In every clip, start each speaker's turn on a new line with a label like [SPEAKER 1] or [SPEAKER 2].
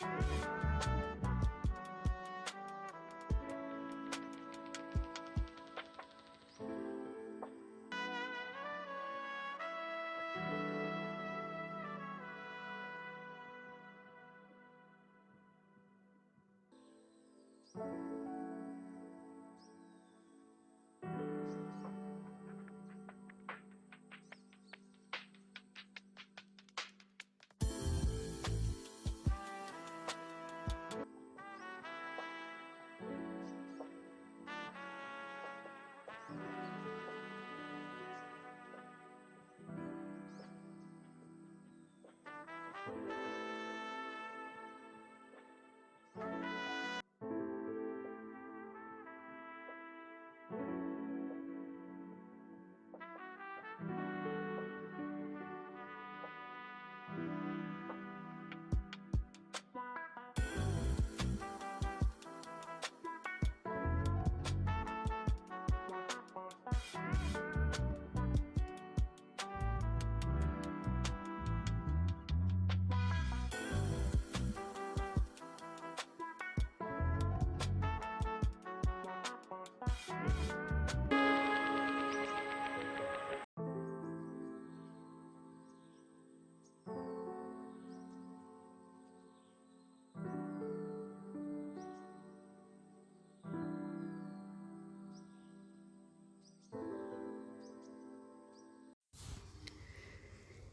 [SPEAKER 1] Thank you.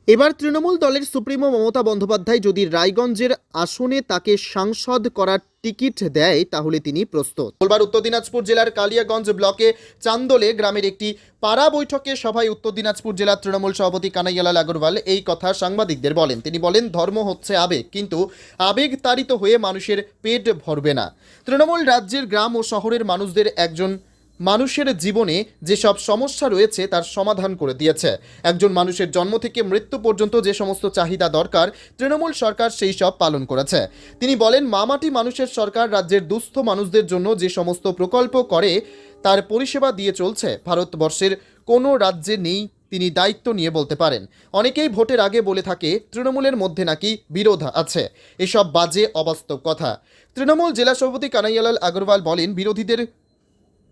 [SPEAKER 1] এবার তৃণমূল দলের supremo Mamata Bandyopadhyay যদি রায়গঞ্জের আসনে তাকে সাংসদ করার টিকিট দেয়, তাহলে তিনি প্রস্তুত। মঙ্গলবার উত্তর দিনাজপুর জেলার কালিয়াগঞ্জ ব্লকে চান্দোলে গ্রামের একটি পাড়া বৈঠকে সভায় উত্তর দিনাজপুর জেলার তৃণমূল সভাপতি কানাইয়ালাল আগরওয়াল এই কথা সাংবাদিকদের বলেন। তিনি বলেন, ধর্ম হচ্ছে আবেগ, কিন্তু আবেগ তাড়িত হয়ে মানুষের পেট ভরবে না। তৃণমূল রাজ্যের গ্রাম ও শহরের মানুষদের একজন মানুষের জীবনে যেসব সমস্যা রয়েছে তার সমাধান করে দিয়েছে। একজন মানুষের জন্ম থেকে মৃত্যু পর্যন্ত যে সমস্ত চাহিদা দরকার, তৃণমূল সরকার সেই সব পালন করেছে। তিনি বলেন, মামাটি মানুষের সরকার রাজ্যের দুস্থ মানুষদের জন্য যে সমস্ত প্রকল্প করে, তার পরিষেবা দিয়ে চলছে। ভারতবর্ষের কোনো রাজ্যে নেই তিনি দায়িত্ব নিয়ে বলতে পারেন। অনেকেই ভোটের আগে বলে থাকে, তৃণমূলের মধ্যে নাকি বিরোধ আছে। এসব বাজে, অবাস্তব কথা। তৃণমূল জেলা সভাপতি কানাইয়ালাল আগরওয়াল বলেন, বিরোধীদের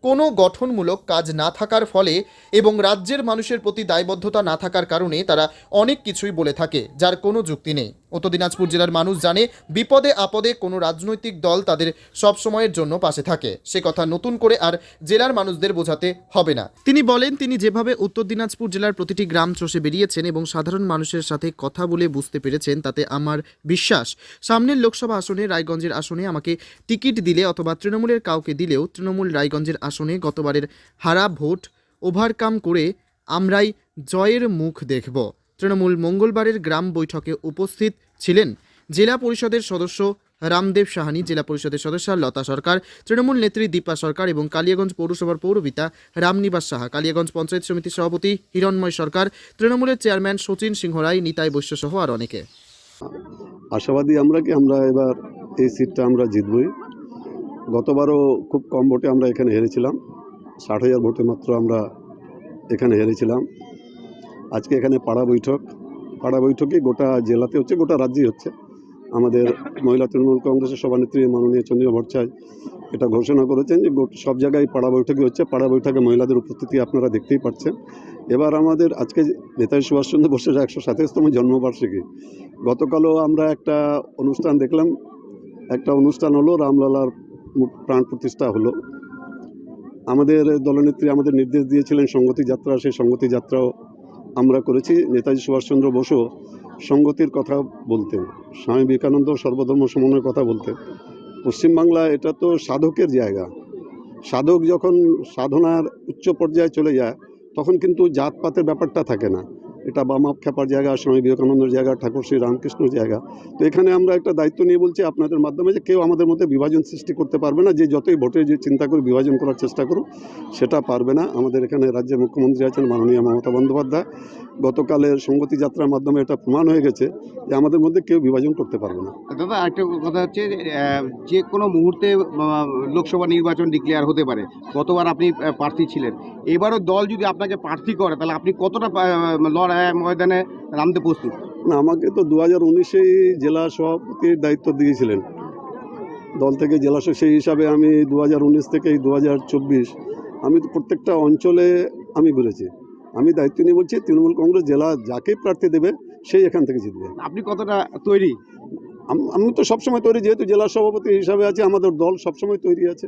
[SPEAKER 1] কোনো গঠনমূলক কাজ না থাকার ফলে এবং রাজ্যের মানুষের প্রতি দায়বদ্ধতা না থাকার কারণে তারা অনেক কিছুই বলে থাকে, যার কোনো যুক্তি নেই। উত্তর দিনাজপুর জেলার মানুষ জানে, বিপদে আপদে কোনো রাজনৈতিক দল তাদের সব সময়ের জন্য পাশে থাকে। সে কথা নতুন করে আর জেলার মানুষদের বোঝাতে হবে না। তিনি বলেন, তিনি যেভাবে উত্তর দিনাজপুর জেলার প্রতিটি গ্রাম চষে বেরিয়েছেন এবং সাধারণ মানুষের সাথে কথা বলে বুঝতে পেরেছেন, তাতে আমার বিশ্বাস, সামনের লোকসভা আসনে রায়গঞ্জের আসনে আমাকে টিকিট দিলে অথবা তৃণমূলের কাউকে দিলেও তৃণমূল রায়গঞ্জের আসনে গতবারের হারা ভোট ওভারকাম করে আমরাই জয়ের মুখ দেখব। তৃণমূল মঙ্গলবারের গ্রাম বৈঠকে উপস্থিত ছিলেন জেলা পরিষদের সদস্য রামদেব সাহানি, জেলা পরিষদের সদস্য লতা সরকার, তৃণমূল নেত্রী দীপা সরকার এবং কালিয়াগঞ্জ পৌরসভার পৌরবিতা রামনিবাস সাহা। কালিয়াগঞ্জ পঞ্চায়েত সমিতির সভাপতি হিরণময় সরকার, তৃণমূলের চেয়ারম্যান সচিন সিংহ রায়, নিতাই বৈশ্য সহ আর অনেকে।
[SPEAKER 2] আশাবাদী আমরা কি, আমরা এবার এই সিটটা আমরা জিতবই। গতবারও খুব কম ভোটে আমরা এখানে হেরেছিলাম। ষাট হাজার ভোটে মাত্র আমরা এখানে হেরেছিলাম। আজকে এখানে পাড়া বৈঠক। পাড়া বৈঠকে গোটা জেলাতে হচ্ছে, গোটা রাজ্যেই হচ্ছে। আমাদের মহিলা তৃণমূল কংগ্রেসের সভানেত্রী মাননীয় চন্দ্রিমা ভট্টাচার্য এটা ঘোষণা করেছেন যে সব জায়গায় পাড়া বৈঠকই হচ্ছে। পাড়া বৈঠকে মহিলাদের উপস্থিতি আপনারা দেখতেই পাচ্ছেন। এবার আমাদের আজকে নেতাজি সুভাষচন্দ্র বোসের একশো সাতাশতম জন্মবার্ষিকী। গতকালও আমরা একটা অনুষ্ঠান দেখলাম। একটা অনুষ্ঠান হলো রামলালার প্রাণ প্রতিষ্ঠা হলো। আমাদের দলনেত্রী আমাদের নির্দেশ দিয়েছিলেন সংগতি যাত্রা, সেই সংগতি যাত্রাও আমরা করেছি, নেতাজি সুভাষচন্দ্র বসু সংগতির কথা বলতেন, স্বামী বিবেকানন্দ সর্বধর্ম সমন্বয়ের কথা বলতেন। পশ্চিমবাংলা এটা তো সাধকের জায়গা। সাধক যখন সাধনার উচ্চ পর্যায়ে চলে যায়, তখন কিন্তু জাতপাতের ব্যাপারটা থাকে না। এটা বামাপ খেপার জায়গা স্বামী বিবেকানন্দের জায়গা ঠাকুর শ্রী রামকৃষ্ণর জায়গা। তো এখানে আমরা একটা দায়িত্ব নিয়ে বলছি আপনাদের মাধ্যমে যে কেউ আমাদের মধ্যে বিভাজন সৃষ্টি করতে পারবে না যে যতই ভোটে যে চিন্তা করে বিভাজন করার চেষ্টা করুক সেটা পারবে না। আমাদের এখানে রাজ্যের মুখ্যমন্ত্রী আছেন মাননীয় মমতা বন্দ্যোপাধ্যায়। গতকালের সংগতি যাত্রার মাধ্যমে এটা প্রমাণ হয়ে গেছে যে আমাদের মধ্যে কেউ বিভাজন করতে পারবে না।
[SPEAKER 3] দাদা একটা কথা হচ্ছে যে, কোনো মুহূর্তে লোকসভা নির্বাচন ডিক্লেয়ার হতে পারে। গতবার আপনি প্রার্থী ছিলেন। এবারও দল যদি আপনাকে প্রার্থী করে তাহলে আপনি কতটা লড়াই ময়দানে নামতে প্রস্তুত?
[SPEAKER 2] না আমাকে তো দু হাজার উনিশেই জেলা সভাপতির দায়িত্ব দিয়েছিলেন। দল থেকে জেলা সেই হিসাবে আমি দু হাজার উনিশ থেকে দু হাজার চব্বিশ আমি তো প্রত্যেকটা অঞ্চলে আমি ঘুরেছি। আমি দায়িত্ব নিয়ে বলছি তৃণমূল কংগ্রেস জেলা যাকে প্রার্থী দেবে সেই এখান থেকে জিতবে।
[SPEAKER 3] আপনি কতটা তৈরি?
[SPEAKER 2] আমি তো সবসময় তৈরি যেহেতু জেলা সভাপতি হিসাবে আছে আমাদের দল সবসময় তৈরি আছে।